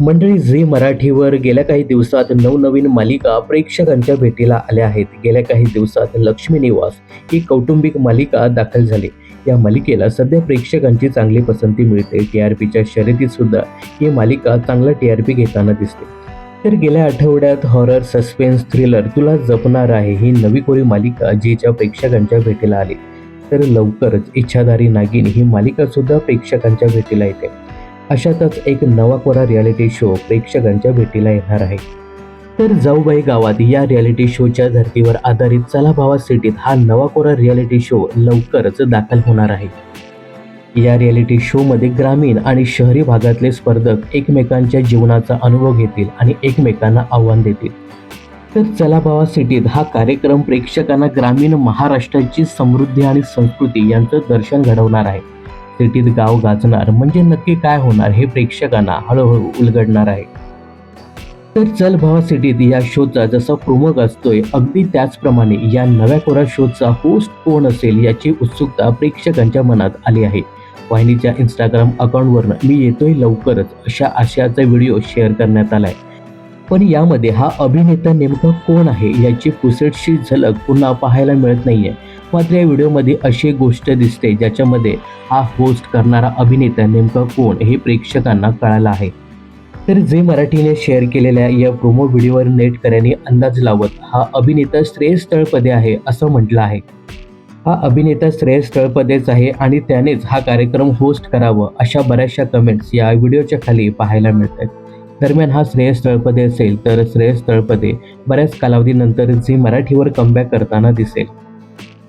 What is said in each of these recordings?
मंडळी झी मराठीवर गेल्या काही दिवसात नवनवीन मालिका प्रेक्षकांच्या भेटीला आल्या आहेत. गेल्या काही दिवसात लक्ष्मी निवास ही कौटुंबिक मालिका दाखल झाली. या मालिकेला सध्या प्रेक्षकांची चांगली पसंती मिळते. टी आर पीच्या शर्यतीत सुद्धा ही मालिका चांगला टी आर पी घेताना दिसते. तर गेल्या आठवड्यात हॉरर सस्पेन्स थ्रिलर तुला जपणार आहे ही नवी कोरी मालिका जीच्या प्रेक्षकांच्या भेटीला आली. तर लवकरच इच्छाधारी नागिन ही मालिका सुद्धा प्रेक्षकांच्या भेटीला येते. अशातच एक नवा कोरा रियालिटी शो प्रेक्षकांच्या भेटीला येणार आहे. तर जाऊबाई गावात या रियालिटी शोच्या धर्तीवर आधारित चलाभावा सिटीत हा नवा कोरा रियालिटी शो लवकरच दाखल होणार आहे. या रियालिटी शोमध्ये ग्रामीण आणि शहरी भागातले स्पर्धक एकमेकांच्या जीवनाचा अनुभव घेतील आणि एकमेकांना आव्हान देतील. तर चलाभावा सिटीत हा कार्यक्रम प्रेक्षकांना ग्रामीण महाराष्ट्राची समृद्धी आणि संस्कृती यांचं दर्शन घडवणार आहे. सिटीत गाव गाजणार. म्हणजे नक्की काय होणार हे प्रेक्षकांना हळूहळू उलगडणार आहे. तर चल भावा सिटीत या शोचा जसा प्रोमो असतोय अगदी त्याचप्रमाणे या नव्या कोरा शोचा होस्ट कोण असेल याची उत्सुकता प्रेक्षकांच्या मनात आली आहे. वाहिनीच्या इंस्टाग्राम अकाउंटवरनं मी येतोय लवकरच अशा आशयाचा व्हिडिओ शेअर करण्यात आलाय. पण यामध्ये हा अभिनेता नेमका कोण आहे याची पुसटशी झलक पुन्हा पाहायला मिळत नाहीये. मात्र या व्हिडिओमध्ये अशी एक गोष्ट दिसते ज्याच्यामध्ये हा होस्ट करणारा अभिनेता नेमका कोण हे प्रेक्षकांना कळालं आहे. तर जे मराठीने शेअर केलेल्या या प्रोमो व्हिडिओवर नेटकऱ्यांनी अंदाज लावत हा अभिनेता श्रेयस तळपदे आहे असं म्हटलं आहे. हा अभिनेता श्रेयस तळपदेच आहे आणि त्यानेच हा कार्यक्रम होस्ट करावं अशा बऱ्याचशा कमेंट्स या व्हिडिओच्या खाली पाहायला मिळतात. दरम्यान हा श्रेयस तळपदे असेल तर श्रेयस तळपदे बऱ्याच कालावधीनंतर झी मराठीवर कमबॅक करताना दिसेल.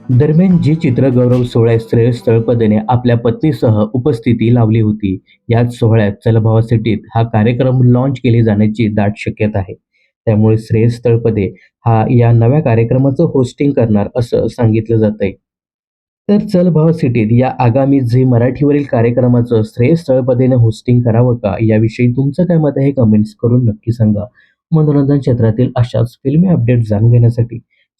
दरम्यान जी चित्रगौरव सोहळ्यात श्रेयस तळपदेने आपल्या पत्नीसह उपस्थिती लावली होती याच सोहळ्यात चलभावा सिटीत हा कार्यक्रम लॉन्च केले जाण्याची दाट शक्यता आहे. त्यामुळे श्रेयस तळपदे हा या नव्या कार्यक्रमाचं होस्टिंग करणार असं सांगितलं जात आहे तर चलभावा सिटीत या आगामी झी मराठीवरील कार्यक्रमाचं श्रेयस तळपदेने होस्टिंग करावं का? याविषयी तुमचं काय मत आहे? कमेंट्स करून नक्की सांगा. मनोरंजन क्षेत्रातील अशाच फिल्मी अपडेट जाणून घेण्यासाठी